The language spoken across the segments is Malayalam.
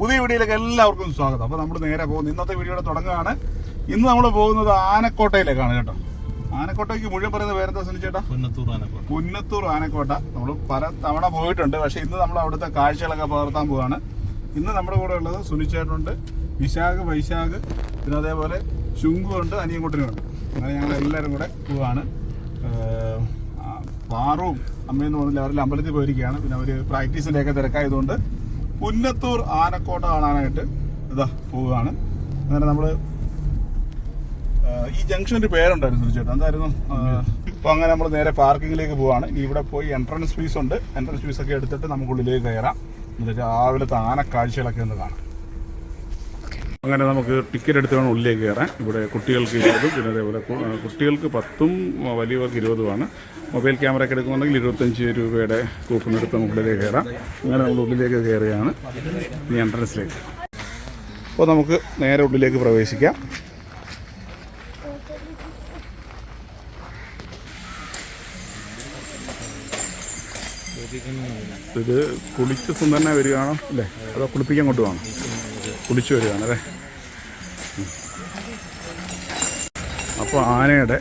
പുതിയ വീഡിയോയിലേക്ക് എല്ലാവർക്കും സ്വാഗതം. അപ്പോൾ നമ്മൾ നേരെ പോകുന്നത് ഇന്നത്തെ വീഡിയോയുടെ തുടങ്ങുകയാണ്. ഇന്ന് നമ്മൾ പോകുന്നത് ആനക്കോട്ടയിലേക്കാണ് കേട്ടോ. ആനക്കോട്ടയ്ക്ക് മുഴുവൻ പറയുന്ന പേരെന്താ സുനിച്ചേട്ടാ പുന്നത്തൂർ ആനക്കോട്ട. പുന്നത്തൂർ ആനക്കോട്ട. നമ്മൾ പല തവണ പോയിട്ടുണ്ട്. പക്ഷേ ഇന്ന് നമ്മൾ അവിടുത്തെ കാഴ്ചകളൊക്കെ പകർത്താൻ പോവാണ്. ഇന്ന് നമ്മുടെ കൂടെ ഉള്ളത് സുനിച്ചേട്ടനുണ്ട് വിശാഖ് വൈശാഖ് പിന്നെ അതേപോലെ ശുങ്കുണ്ട് അനിയൻകുട്ടനുണ്ട് അങ്ങനെ ഞങ്ങൾ എല്ലാവരും കൂടെ പോവാണ്. ആ, പാറും അമ്മയെന്ന് പറഞ്ഞില്ല അവരെല്ലാം അമ്പലത്തിൽ പോയിരിക്കുകയാണ്. പിന്നെ അവർ പ്രാക്ടീസിന്റെയൊക്കെ തിരക്കായതുകൊണ്ട് പുന്നത്തൂർ ആനക്കോട്ട കാണാനായിട്ട് ഇതാ പോവുകയാണ്. അങ്ങനെ നമ്മൾ ഈ ജംഗ്ഷന്റെ പേരുണ്ടായിരുന്നു ചേട്ടാ എന്തായിരുന്നു? അപ്പോൾ അങ്ങനെ നമ്മൾ നേരെ പാർക്കിങ്ങിലേക്ക് പോവാണ്. ഇനി ഇവിടെ പോയി എൻട്രൻസ് ഫീസ് ഉണ്ട്. എൻട്രൻസ് ഫീസ് ഒക്കെ എടുത്തിട്ട് നമുക്കുള്ളിലേക്ക് കയറാം. എന്നിട്ട് രാവിലത്തെ ആന കാഴ്ചകളൊക്കെ ഒന്ന് കാണാം. അങ്ങനെ നമുക്ക് ടിക്കറ്റ് എടുത്ത് വേണം ഉള്ളിലേക്ക് കയറാൻ ഇവിടെ കുട്ടികൾക്ക് ഇരുപതും പിന്നെ അതേപോലെ കുട്ടികൾക്ക് പത്തും വലിയവർക്ക് ഇരുപതുമാണ്. മൊബൈൽ ക്യാമറ ഒക്കെ എടുക്കുന്നുണ്ടെങ്കിൽ ഇരുപത്തഞ്ച് രൂപയുടെ കൂപ്പൺ എടുത്ത് നമുക്ക് ഉള്ളിലേക്ക് കയറാം. അങ്ങനെ നമ്മൾ ഉള്ളിലേക്ക് കയറുകയാണ്. ഈ എൻട്രൻസിലേക്ക് അപ്പോൾ നമുക്ക് നേരെ ഉള്ളിലേക്ക് പ്രവേശിക്കാം. ഇത് കുളിച്ച് സുന്ദരനായി വരികയാണോ? അല്ലേ? അതോ കുളിപ്പിക്കാൻ കൊണ്ടുപോകണം? കുളിച്ച് വരികയാണ് അല്ലേ. അപ്പോൾ ആനയുടെ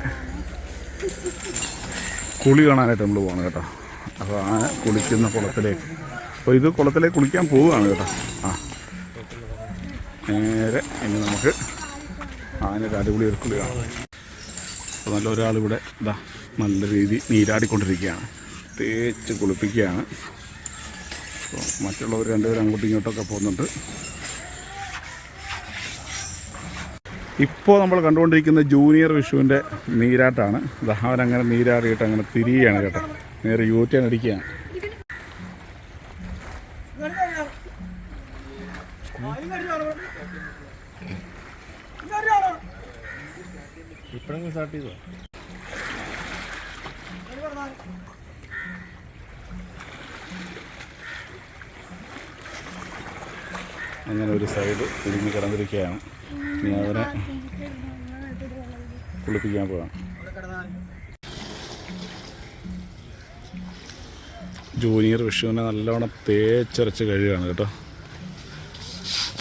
കുളി കാണാനായിട്ട് നമ്മൾ പോകണം കേട്ടോ. അപ്പോൾ ആന കുളിക്കുന്ന കുളത്തിലേക്ക്. അപ്പോൾ ഇത് കുളത്തിലേക്ക് കുളിക്കാൻ പോവുകയാണ് കേട്ടോ. ആ. നേരെ ഇനി നമുക്ക് ആനയുടെ അടിപൊളി ഒരു കുളി കാണാം. അപ്പോൾ നല്ല ഒരാളിവിടെ ഇതാ നല്ല രീതി നീരാടിക്കൊണ്ടിരിക്കുകയാണ്. തേച്ച് കുളിപ്പിക്കുകയാണ്. അപ്പോൾ മറ്റുള്ളവർ രണ്ടുപേരും അങ്ങോട്ടും ഇങ്ങോട്ടൊക്കെ പോകുന്നുണ്ട്. ഇപ്പോൾ നമ്മൾ കണ്ടുകൊണ്ടിരിക്കുന്ന ജൂനിയർ വിഷുവിന്റെ നീരാട്ടാണ്. ദഹാവൻ അങ്ങനെ നീരാടിയിട്ട് അങ്ങനെ തിരിയുകയാണ് കേട്ടോ. നേരെ യൂറ്റാൻ അടിക്കുകയാണ്. അങ്ങനെ ഒരു സൈഡ് കുടുങ്ങി കിടന്നിരിക്കുകയാണ്. ഇനി അവനെ കുളിപ്പിക്കാൻ പോകാം ജൂനിയർ വിഷുവിനെ നല്ലവണ്ണം തേച്ചരച്ച് കഴിയുകയാണ് കേട്ടോ.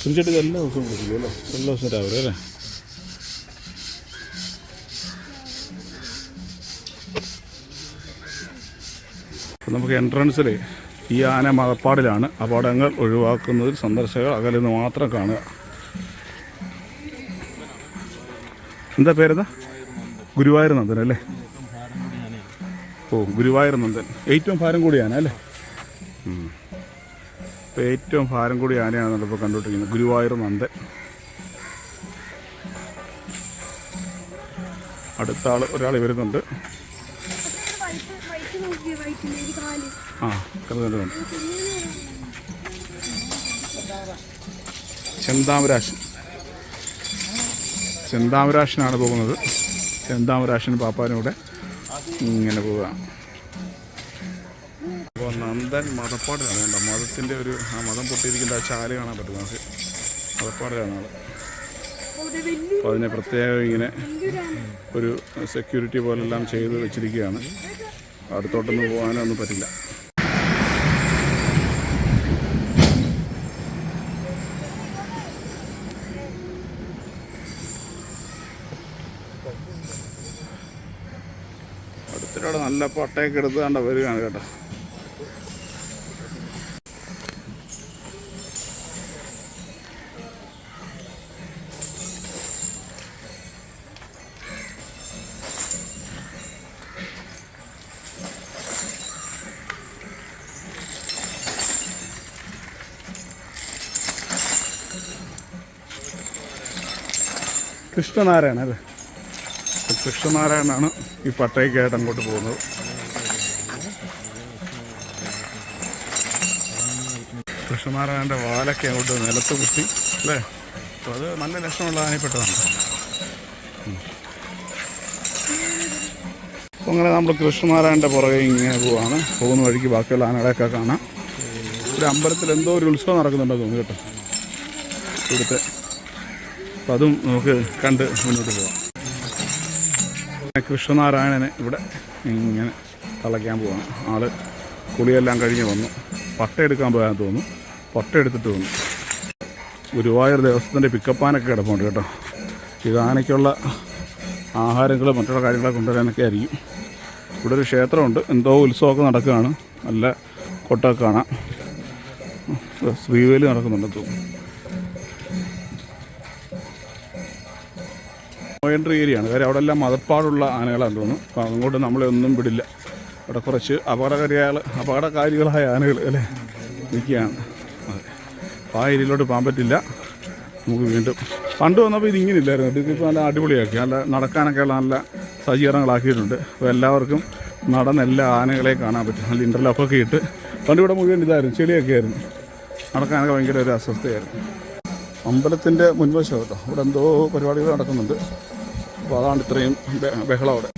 സുനിച്ചേട്ടി എല്ലാ ദിവസവും കുളിപ്പിക്കും അല്ലേ? എല്ലാ ദിവസവും രാവിലെ അല്ലേ? അപ്പം നമുക്ക് എൻട്രൻസിൽ ഈ ആന മതപ്പാടിലാണ് അപകടങ്ങൾ ഒഴിവാക്കുന്നതിൽ സന്ദർശകർ അകലിൽ നിന്ന് മാത്രം കാണുക. എന്താ പേരെന്താ? ഗുരുവായൂർ നന്ദൻ അല്ലേ? ഓ ഗുരുവായൂർ നന്ദൻ. ഏറ്റവും ഭാരം കൂടിയാണ് അല്ലേ? ഇപ്പം ഏറ്റവും ഭാരം കൂടി ആനയാണ് ഇപ്പോൾ കണ്ടുകൊണ്ടിരിക്കുന്നത് ഗുരുവായൂർ നന്ദൻ. അടുത്ത ആൾ ഒരാൾ വരുന്നുണ്ട്. കണ്ടുകൊണ്ട് ചെന്താമരാശൻ ചെന്താമരാശനാണ് പോകുന്നത്. ചെന്താമരാശൻ പാപ്പാനൂടെ ഇങ്ങനെ പോവുക. അപ്പോൾ നന്ദൻ മതപ്പാടിലാണ്. കേട്ടോ മതത്തിന്റെ ഒരു ആ മതം പൊട്ടിയിരിക്കുന്ന ആ ചാൽ കാണാൻ പറ്റും നമുക്ക്. മതപ്പാടിലാണ് ആൾ അപ്പോൾ അതിനെ പ്രത്യേകം ഇങ്ങനെ ഒരു സെക്യൂരിറ്റി പോലെല്ലാം ചെയ്ത് വെച്ചിരിക്കുകയാണ്. അടുത്തോട്ടൊന്നും പോകാനൊന്നും പറ്റില്ല അടുത്തിട്ടവിടെ നല്ല പട്ടയൊക്കെ എടുത്ത് കണ്ട വരികയാണ് കേട്ടോ. കൃഷ്ണനാരായണ അല്ലേ? കൃഷ്ണനാരായണനാണ് ഈ പട്ടയ്ക്കായിട്ട് അങ്ങോട്ട് പോകുന്നത്. കൃഷ്ണനാരായണന്റെ വാലൊക്കെ അങ്ങോട്ട് നിലത്ത് കുത്തി അല്ലേ? അപ്പോൾ അത് നല്ല ലക്ഷണമുള്ള ആനപ്പെട്ടതാണ്. അപ്പോൾ അങ്ങനെ നമ്മൾ കൃഷ്ണനാരായണന്റെ പുറകെ ഇങ്ങനെ പോവാണ്. പോകുന്ന വഴിക്ക് ബാക്കിയുള്ള ആനകളെയൊക്കെ കാണാം. ഒരു അമ്പലത്തിൽ എന്തോ ഒരു ഉത്സവം നടക്കുന്നുണ്ടെന്ന് തോന്നുന്നു കേട്ടോ. ഇവിടുത്തെ. അപ്പം അതും നമുക്ക് കണ്ട് മുന്നോട്ട് പോവാം. കൃഷ്ണനാരായണനെ ഇവിടെ ഇങ്ങനെ തളയ്ക്കാൻ പോവാണ്. ആൾ കുളിയെല്ലാം കഴിഞ്ഞ് വന്നു. പട്ട എടുക്കാൻ പോകാൻ തോന്നുന്നു പട്ട എടുത്തിട്ട് വന്നു ഗുരുവായൂർ ദേവസ്വത്തിന്റെ പിക്കപ്പാനൊക്കെ കിടപ്പുണ്ട് കേട്ടോ. ഇത് ആനയ്ക്കുള്ള ആഹാരങ്ങൾ മറ്റുള്ള കാര്യങ്ങളൊക്കെ കൊണ്ടുവരാനൊക്കെ ആയിരിക്കും. ഇവിടെ ഒരു ക്ഷേത്രമുണ്ട്. എന്തോ ഉത്സവമൊക്കെ നടക്കുകയാണ്. നല്ല കൊട്ടൊക്കെ കാണാം. ശ്രീവേലി നടക്കുന്നുണ്ട് തോന്നുന്നു. എൻട്രി ഏരിയയാണ് കാര്യം അവിടെ എല്ലാം മതപ്പാടുള്ള ആനകളാണെന്ന് തോന്നുന്നു. അപ്പോൾ അങ്ങോട്ട് നമ്മളെ ഒന്നും വിടില്ല. അവിടെ കുറച്ച് അപകടകാരികൾ അപകടകാരികളായ ആനകൾ അല്ലേ? നിൽക്കുകയാണ്. അപ്പോൾ ആ ഏരിയയിലോട്ട് പോകാൻ പറ്റില്ല. നമുക്ക് വീണ്ടും പണ്ട് വന്നപ്പോൾ ഇത് ഇങ്ങനെ ഇല്ലായിരുന്നു ഇതിപ്പോൾ നല്ല അടിപൊളിയാക്കി. നല്ല നടക്കാനൊക്കെ ഉള്ള നല്ല സജ്ജീകരണങ്ങളാക്കിയിട്ടുണ്ട്. അപ്പോൾ എല്ലാവർക്കും നടന്ന എല്ലാ ആനകളെയും കാണാൻ പറ്റും. നല്ല ഇന്റർലോക്കൊക്കെ ഇട്ട് പണ്ട് ഇവിടെ മുഴുവൻ ഇതായിരുന്നു. ചെളിയൊക്കെ ആയിരുന്നു. നടക്കാനൊക്കെ ഭയങ്കര ഒരു അസ്വസ്ഥയായിരുന്നു. അമ്പലത്തിന്റെ മുൻവശം കേട്ടോ. ഇവിടെ എന്തോ പരിപാടികൾ നടക്കുന്നുണ്ട്. അപ്പോൾ അതാണ് ഇത്രയും ബഹളം അവിടെ.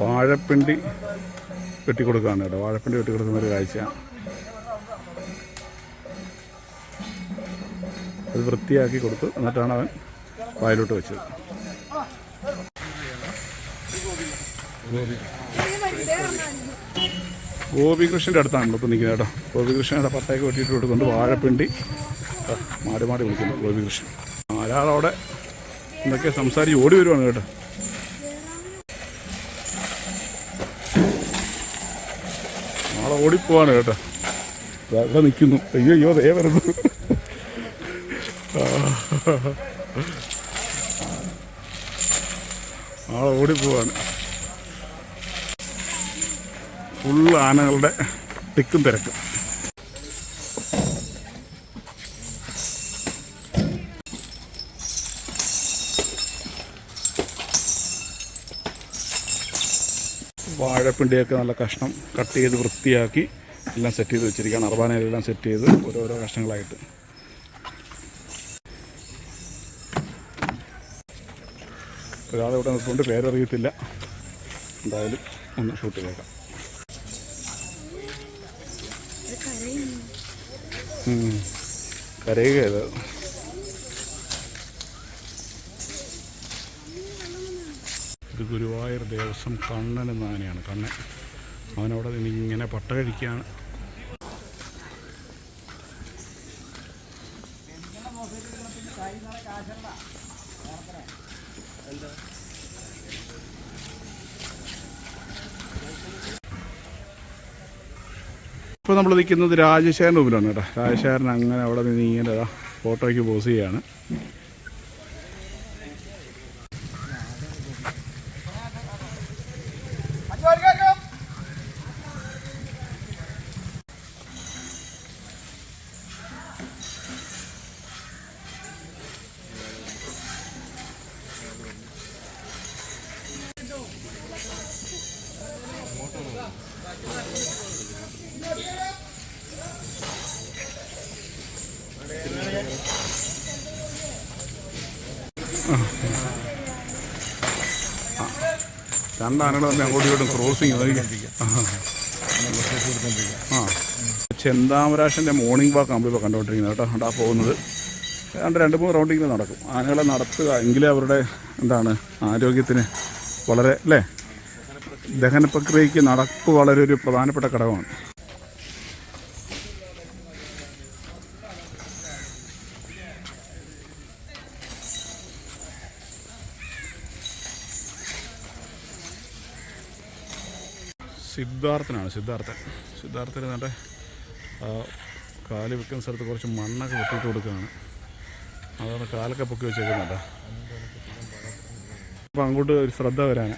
വാഴപ്പിണ്ടി വെട്ടിക്കൊടുക്കുകയാണ് കേട്ടോ. വാഴപ്പിണ്ടി വെട്ടിക്കൊടുക്കുന്ന ഒരു കാഴ്ച. അത് വൃത്തിയാക്കി കൊടുത്തു എന്നിട്ടാണ് അവൻ വായിലോട്ട് വെച്ചത്. ഗോപികൃഷ്ണന്റെ അടുത്താണ് ഇപ്പം നിൽക്കുന്നത് കേട്ടോ. ഗോപികൃഷ്ണന്റെ പട്ടയൊക്കെ വെട്ടിയിട്ട് കൊടുക്കുന്നുണ്ട് വാഴപ്പിണ്ടി. മാറി മാറി വിളിക്കുന്നു ഗോപികൃഷ്ണൻ. ഒരാളവിടെ എന്തൊക്കെ സംസാരി ഓടി വരുവാണ് കേട്ടോ. നാളെ ഓടിപ്പോവാണ് കേട്ടോ. അവിടെ നിൽക്കുന്നു അയ്യോ അയ്യോ ദേ വരുന്നു. നാളെ ഓടിപ്പോവാണ്. ഫുള്ള് ആനകളുടെ തിക്കും തിരക്കും. വാഴപ്പിണ്ടിയൊക്കെ നല്ല കഷ്ണം കട്ട് ചെയ്ത് വൃത്തിയാക്കി എല്ലാം സെറ്റ് ചെയ്ത് വെച്ചിരിക്കുകയാണ്. അർബാനയിലെല്ലാം സെറ്റ് ചെയ്ത് ഓരോരോ കഷ്ണങ്ങളായിട്ട്. ഒരാളിവിടെ നിൽക്കൊണ്ട് പേരറിയത്തില്ല. എന്തായാലും ഒന്ന് ഷൂട്ട് ചെയ്തേക്കാം. കരയുക ഇത്. ഗുരുവായൂർ ദേവസ്വം കണ്ണൻ എന്ന ആനയാണ്. കണ്ണൻ. അവനവിടെ ഇങ്ങനെ പട്ട കഴിക്കുകയാണ്. ഇപ്പോൾ നമ്മൾ നിൽക്കുന്നത് രാജശേഖരന്റെ മുമ്പിലാണ് കേട്ടോ. രാജശേഖരൻ അങ്ങനെ അവിടെ നിന്ന് ഇങ്ങനെ ഫോട്ടോയ്ക്ക് പോസ് ചെയ്യാണ്. രണ്ടാനകൾ അങ്ങോട്ടും ക്രോസിങ് ചെന്താമരാശന്റെ മോർണിംഗ് വാക്ക് നമ്മളിപ്പോൾ കണ്ടോണ്ടിരിക്കുന്നത് കേട്ടോ. ഉണ്ടാ പോകുന്നത്. ഏതാണ്ട് രണ്ട് മൂന്ന് റൗണ്ടിങ്ങനെ നടക്കും. ആനകളെ നടത്തുക എങ്കിലേ അവരുടെ എന്താണ് ആരോഗ്യത്തിന് വളരെ അല്ലേ? ദഹന പ്രക്രിയയ്ക്ക് നടപ്പ് വളരെ ഒരു പ്രധാനപ്പെട്ട ഘടകമാണ്. സിദ്ധാർത്ഥനാണ് സിദ്ധാർത്ഥൻ. സിദ്ധാർത്ഥന് ആ, കാൽ വെക്കുന്ന സ്ഥലത്ത് കുറച്ച് മണ്ണൊക്കെ വെട്ടിയിട്ട് കൊടുക്കുകയാണ്. അതാണ് കാലൊക്കെ പൊക്കി വെച്ചേക്കുന്നുണ്ട് അപ്പോൾ അങ്ങോട്ട് ഒരു ശ്രദ്ധ വരാൻ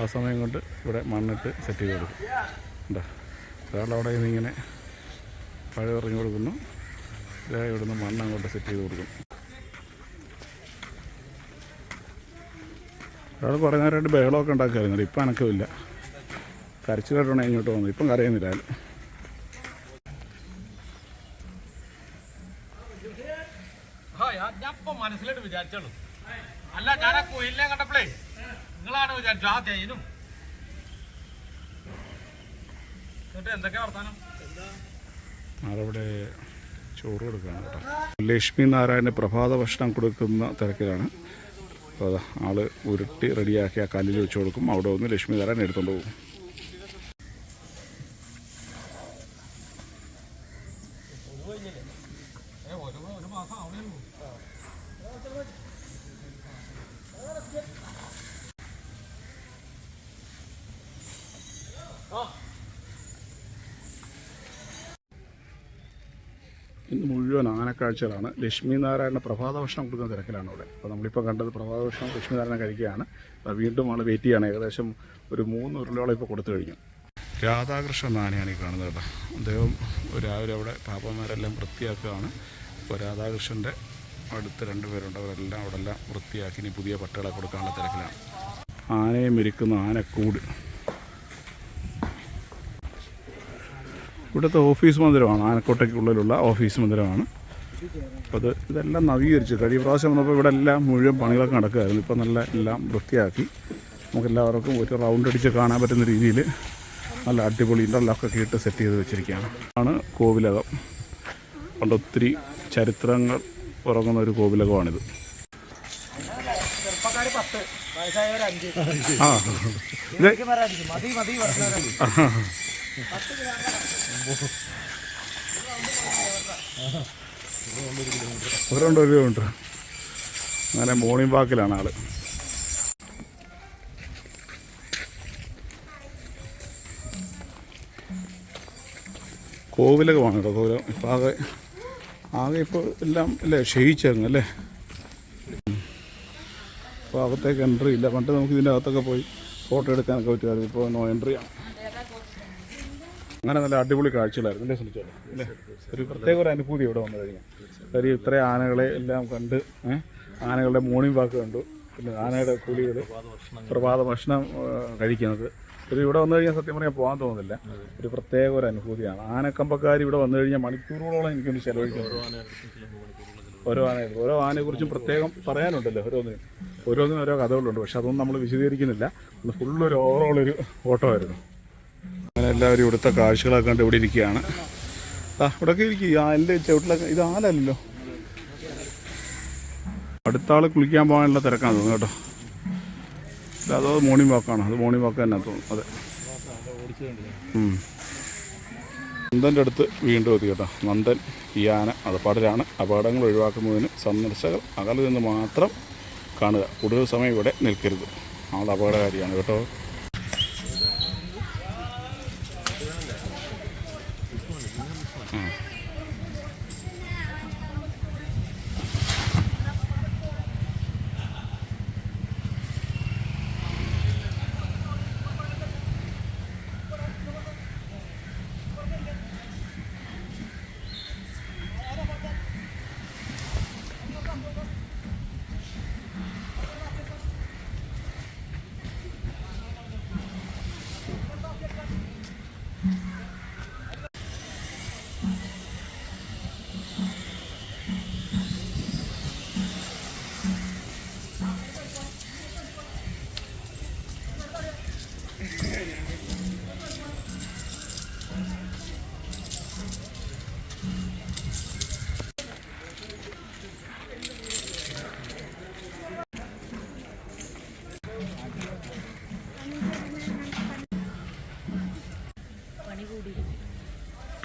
ആ സമയം കൊണ്ട് ഇവിടെ മണ്ണിട്ട് സെറ്റ് ചെയ്ത് കൊടുക്കും. ഉണ്ടോ ഒരാൾ അവിടെ നിന്ന് ഇങ്ങനെ പഴയ ഇറങ്ങി കൊടുക്കുന്നു. ഇവിടെ നിന്ന് മണ്ണ് അങ്ങോട്ട് സെറ്റ് ചെയ്ത് കൊടുക്കും. ഒരാൾ കുറേ നേരമായിട്ട് ബഹളമൊക്കെ ഉണ്ടാക്കുമായിരുന്നു ഇപ്പം അനക്കമില്ല. കരച്ചു കേട്ടോണേ ഇങ്ങോട്ട് വന്നു. ഇപ്പം കരയുന്നില്ല ആരും ആ, ഞാൻ ഞാൻ ഇപ്പൊ മനസ്സിലായിട്ട് വിചാരിച്ചുള്ളൂ അല്ല ഞാൻ ആ കുയിലിനെ കണ്ടപ്പോഴേ നിങ്ങളാണ് വിചാരിച്ചു ആ തേനും എന്നിട്ട് എന്തൊക്കെയാ വർത്താനം? ആളവിടെ ചോറ് കൊടുക്കുകയാണ് കേട്ടോ. ലക്ഷ്മി നാരായണ പ്രഭാത ഭക്ഷണം കൊടുക്കുന്ന തിരക്കിലാണ്. അപ്പോൾ ആൾ ഉരുട്ടി റെഡിയാക്കി ആ കല്ലിൽ വെച്ച് കൊടുക്കും. അവിടെ ഒന്ന് ലക്ഷ്മി നാരായണ എടുത്തുകൊണ്ട് പോകും ഏ ഒരു ഒരു മാസം ആവണേ ഉള്ളൂ ഇന്ന് ആനക്കാഴ്ചകളാണ് ലക്ഷ്മി നാരായണ പ്രഭാത ഭക്ഷണം കൊടുക്കുന്ന തിരക്കിലാണ് അവിടെ. അപ്പോൾ നമ്മളിപ്പോൾ കണ്ടത് പ്രഭാത ഭക്ഷണം ലക്ഷ്മി നാരായണ കഴിക്കുകയാണ് വീണ്ടും ആൾ വെയിറ്റ് ചെയ്യാണ്. ഏകദേശം ഒരു മൂന്ന് ഉരുളോളം ഇപ്പോൾ കൊടുത്തു കഴിഞ്ഞു. രാധാകൃഷ്ണൻ നാനയാണ് ഈ കാണുന്നത് കേട്ടോ. അദ്ദേഹം രാവിലെ അവിടെ പാപ്പന്മാരെല്ലാം വൃത്തിയാക്കുകയാണ്. ഇപ്പോൾ രാധാകൃഷ്ണന്റെ അടുത്ത് രണ്ടുപേരുണ്ട് അവരെല്ലാം അവിടെ എല്ലാം വൃത്തിയാക്കി ഇനി പുതിയ പട്ടുകളെ കൊടുക്കാനുള്ള തിരക്കിലാണ്. ആനയെ മെരുക്കുന്ന ആനക്കൂട്. ഇവിടുത്തെ ഓഫീസ് മന്ദിരമാണ്. ആനക്കോട്ടയ്ക്കുള്ളിലുള്ള ഓഫീസ് മന്ദിരമാണ്. അപ്പോൾ അത് ഇതെല്ലാം നവീകരിച്ചു. കഴിഞ്ഞ പ്രാവശ്യം വന്നപ്പോൾ ഇവിടെ എല്ലാം മുഴുവൻ പണികളൊക്കെ നടക്കുകയായിരുന്നു. ഇപ്പോൾ നല്ല എല്ലാം വൃത്തിയാക്കി. നമുക്കെല്ലാവർക്കും ഒരു റൗണ്ട് അടിച്ച് കാണാൻ പറ്റുന്ന രീതിയിൽ നല്ല അടിപൊളി ഇന്റർലോക്കൊക്കെ ഇട്ട് സെറ്റ് ചെയ്ത് വെച്ചിരിക്കുകയാണ്. ആണ് കോവിലകം. പണ്ട് ഒത്തിരി ചരിത്രങ്ങൾ ഉറങ്ങുന്ന ഒരു കോവിലകമാണിത്. ആ. ഒരു രണ്ട് കിലോമീറ്റർ അങ്ങനെ മോർണിംഗ് വാക്കിലാണ് ആൾ. കോവിലൊക്കെ വേണം കേട്ടോ കോവിലം. ഇപ്പം ആകെ ആകെ ഇപ്പോൾ എല്ലാം അല്ലേ ക്ഷയിച്ചിരുന്നു അല്ലേ? അപ്പോൾ അകത്തേക്ക് എൻട്രി ഇല്ല. പണ്ട് നമുക്ക് ഇതിന്റെ അകത്തൊക്കെ പോയി ഫോട്ടോ എടുക്കാനൊക്കെ പറ്റുമായിരുന്നു. ഇപ്പോൾ നോ എൻട്രിയാണ് അങ്ങനെ നല്ല അടിപൊളി കാഴ്ചകളായിരുന്നു അല്ലേ ശ്രമിച്ചോളൂ അല്ലേ? ഒരു പ്രത്യേക ഒരു അനുഭൂതി ഇവിടെ വന്നു കഴിഞ്ഞാൽ. കാര്യം ഇത്ര ആനകളെ എല്ലാം കണ്ട് ആനകളുടെ മോർണിംഗ് വാക്ക് കണ്ടു. പിന്നെ ആനയുടെ കുളികൾ പ്രഭാത ഭക്ഷണം കഴിക്കുന്നത്. ഒരു ഇവിടെ വന്നു കഴിഞ്ഞാൽ സത്യം പറയാൻ പോകാൻ തോന്നുന്നില്ല. ഒരു പ്രത്യേക ഒരു അനുഭൂതിയാണ്. ആനക്കമ്പക്കാർ ഇവിടെ വന്നു കഴിഞ്ഞാൽ മണിക്കൂറുകളോളം എനിക്കൊന്ന് ചെലവഴിക്കുന്നു ഓരോ ആന ഓരോ ആനയെക്കുറിച്ചും പ്രത്യേകം പറയാനുണ്ടല്ലോ ഓരോന്നിനും. ഓരോന്നിനും ഓരോ കഥകളുണ്ട്. പക്ഷെ അതൊന്നും നമ്മൾ വിശദീകരിക്കുന്നില്ല. ഒന്ന് ഫുള്ളൊരു ഓവറോൾ ഒരു ആയിരുന്നു അങ്ങനെ എല്ലാവരും ഇവിടുത്തെ കാഴ്ചകളൊക്കെ കണ്ട് ഇവിടെ ഇരിക്കുകയാണ്. ഇവിടെയൊക്കെ ഇരിക്കും. ആ എന്റെ ചവിട്ടിലൊക്കെ ഇത് ആലല്ലോ അടുത്ത ആൾ കുളിക്കാൻ പോകാനുള്ള തിരക്കാണ് തോന്നുന്നു കേട്ടോ. ഇല്ല, അതോ മോർണിംഗ് വാക്കാണ് അത് മോർണിംഗ് വാക്ക് തന്നെ തോന്നുന്നു. അതെ. നന്ദന്റെ അടുത്ത് വീണ്ടും എത്തി കേട്ടോ. നന്ദൻ ഈ ആന അടപ്പാടിലാണ് അപകടങ്ങൾ ഒഴിവാക്കുന്നതിന് സന്ദർശകർ അകലിൽ നിന്ന് മാത്രം കാണുക. കൂടുതൽ സമയം ഇവിടെ നിൽക്കരുത്. ആൾ അപകടകാരിയാണ് കേട്ടോ.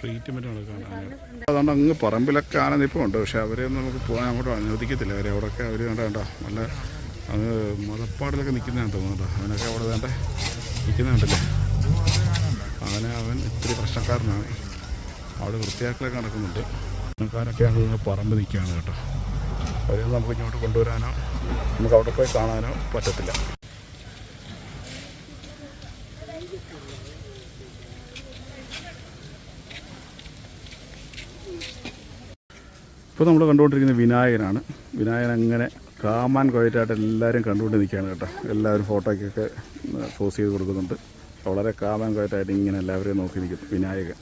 ട്രീറ്റ്മെന്റ് നടക്കാനാണ് അതുകൊണ്ട് അങ്ങ് പറമ്പിലൊക്കെ ആന നിൽപ്പുണ്ട് പക്ഷേ അവരെ നമുക്ക് പോകാൻ അങ്ങോട്ട് അനുവദിക്കത്തില്ല. അവരെ അവിടെയൊക്കെ അവർ വേണ്ട വേണ്ട നല്ല അങ്ങ് മുതപ്പാടിലൊക്കെ നിൽക്കുന്നതാണ് തോന്നുന്നുണ്ട്? അവനൊക്കെ അവിടെ വേണ്ട നിൽക്കുന്നുണ്ടല്ലേ അവനെ അവൻ ഇത്തിരി പ്രശ്നക്കാരനാണ്. അവിടെ വൃത്തിയാക്കലൊക്കെ നടക്കുന്നുണ്ട്. പ്രശ്നക്കാരൊക്കെ അങ്ങ് പറമ്പ് നിൽക്കുകയാണ് കേട്ടോ. അവരെ നമുക്ക് ഇങ്ങോട്ട് കൊണ്ടുവരാനോ നമുക്ക് അവിടെ പോയി കാണാനോ പറ്റത്തില്ല. ഇപ്പോൾ നമ്മൾ കണ്ടുകൊണ്ടിരിക്കുന്ന വിനായകനാണ്. വിനായകൻ അങ്ങനെ കാമാൻ കുഴറ്റായിട്ട് എല്ലാവരും കണ്ടുകൊണ്ട് നിൽക്കുകയാണ് കേട്ടോ. എല്ലാവരും ഫോട്ടോയ്ക്കൊക്കെ പോസ്റ്റ് ചെയ്ത് കൊടുക്കുന്നുണ്ട്. വളരെ കാമാൻ കുഴറ്റായിട്ട് ഇങ്ങനെ എല്ലാവരെയും നോക്കി നിൽക്കുന്നു വിനായകൻ.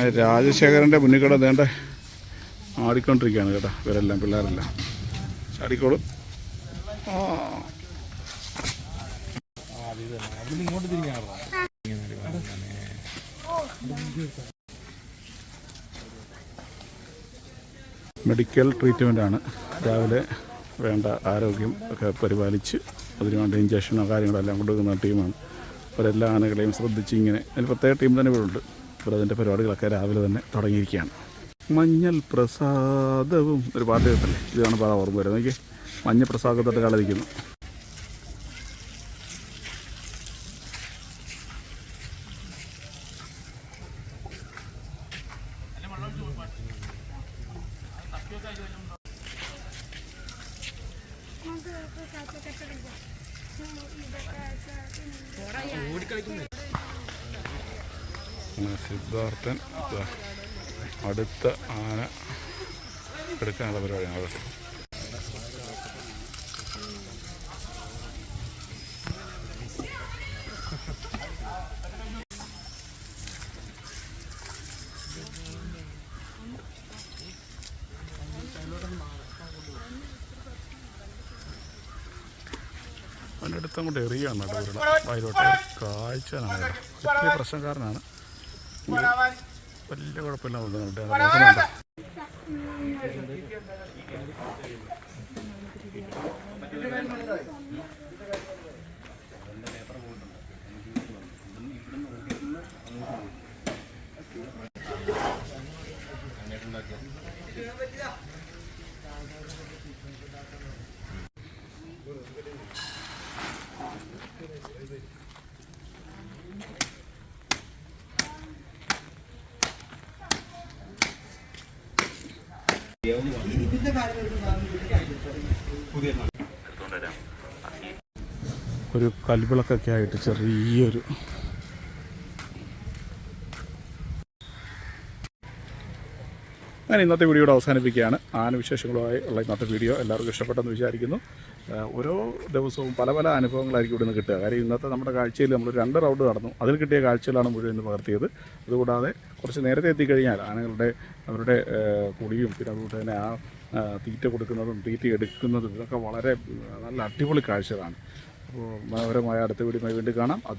അങ്ങനെ രാജശേഖരന്റെ മുന്നിൽ കൂടെ വേണ്ട ആടിക്കൊണ്ടിരിക്കുകയാണ് കേട്ടോ ഇവരെല്ലാം പിള്ളേരെല്ലാം. ചാടിക്കോളും. ആ. ഇങ്ങോട്ട് തിരിഞ്ഞാണോ മെഡിക്കൽ ട്രീറ്റ്മെന്റാണ് രാവിലെ വേണ്ട ആരോഗ്യം ഒക്കെ പരിപാലിച്ച് അതിന് വേണ്ട ഇഞ്ചക്ഷനോ കാര്യങ്ങളോ എല്ലാം കൊടുക്കുന്ന ടീമാണ്. അവരെല്ലാ ആനകളെയും ശ്രദ്ധിച്ച് ഇങ്ങനെ. അതിന് പ്രത്യേക ടീം തന്നെ ഇവിടെ അതിന്റെ പരിപാടികളൊക്കെ രാവിലെ തന്നെ തുടങ്ങിയിരിക്കുകയാണ്. മഞ്ഞൾ പ്രസാദവും. ഒരു പാട്ട് കേട്ടല്ലേ? ഇതാണ് പാടാ ഓർമ്മ വരുന്നത്. എനിക്ക് മഞ്ഞ പ്രസാദത്തോട്ട് കളതിക്കുന്നു അങ്ങനെ സിദ്ധാർത്ഥൻ ദാ അടുത്ത ആന എടുക്കാനുള്ള പരിപാടിയാണ് അവിടെ. അവന്റെ അടുത്ത് എറിയാണ് നടുവിലുള്ള വയലോട്ട്. കാഴ്ച പ്രശ്നക്കാരനാണ്. വലിയ കുഴപ്പമില്ല തോന്നുന്നുണ്ട് നോക്കുന്നുണ്ട് ഒരു കൽവിളക്കൊക്കെ ആയിട്ട് ചെറിയൊരു അങ്ങനെ ഇന്നത്തെ വീഡിയോയുടെ അവസാനിപ്പിക്കുകയാണ്. ആനവിശേഷങ്ങളുമായി ഉള്ള ഇന്നത്തെ വീഡിയോ എല്ലാവർക്കും ഇഷ്ടപ്പെട്ടെന്ന് വിചാരിക്കുന്നു. ഓരോ ദിവസവും പല പല അനുഭവങ്ങളായിരിക്കും ഇവിടെ നിന്ന് കിട്ടുക. കാര്യം ഇന്നത്തെ നമ്മുടെ കാഴ്ചയിൽ നമ്മൾ രണ്ട് റൗണ്ട് നടന്നു. അതിൽ കിട്ടിയ കാഴ്ചകളാണ് മുഴുവൻ ഇന്ന് പകർത്തിയത്. അതുകൂടാതെ കുറച്ച് നേരത്തെ എത്തിക്കഴിഞ്ഞാൽ ആനകളുടെ അവരുടെ കുടിയും പിന്നെ അതുകൊണ്ട് തന്നെ ആ തീറ്റ കൊടുക്കുന്നതും തീറ്റ എടുക്കുന്നതും ഇതൊക്കെ വളരെ നല്ല അടിപൊളി കാഴ്ചകളാണ്. മനോഹരമായ അടുത്ത വീഡിയോ വീണ്ടും കാണാം.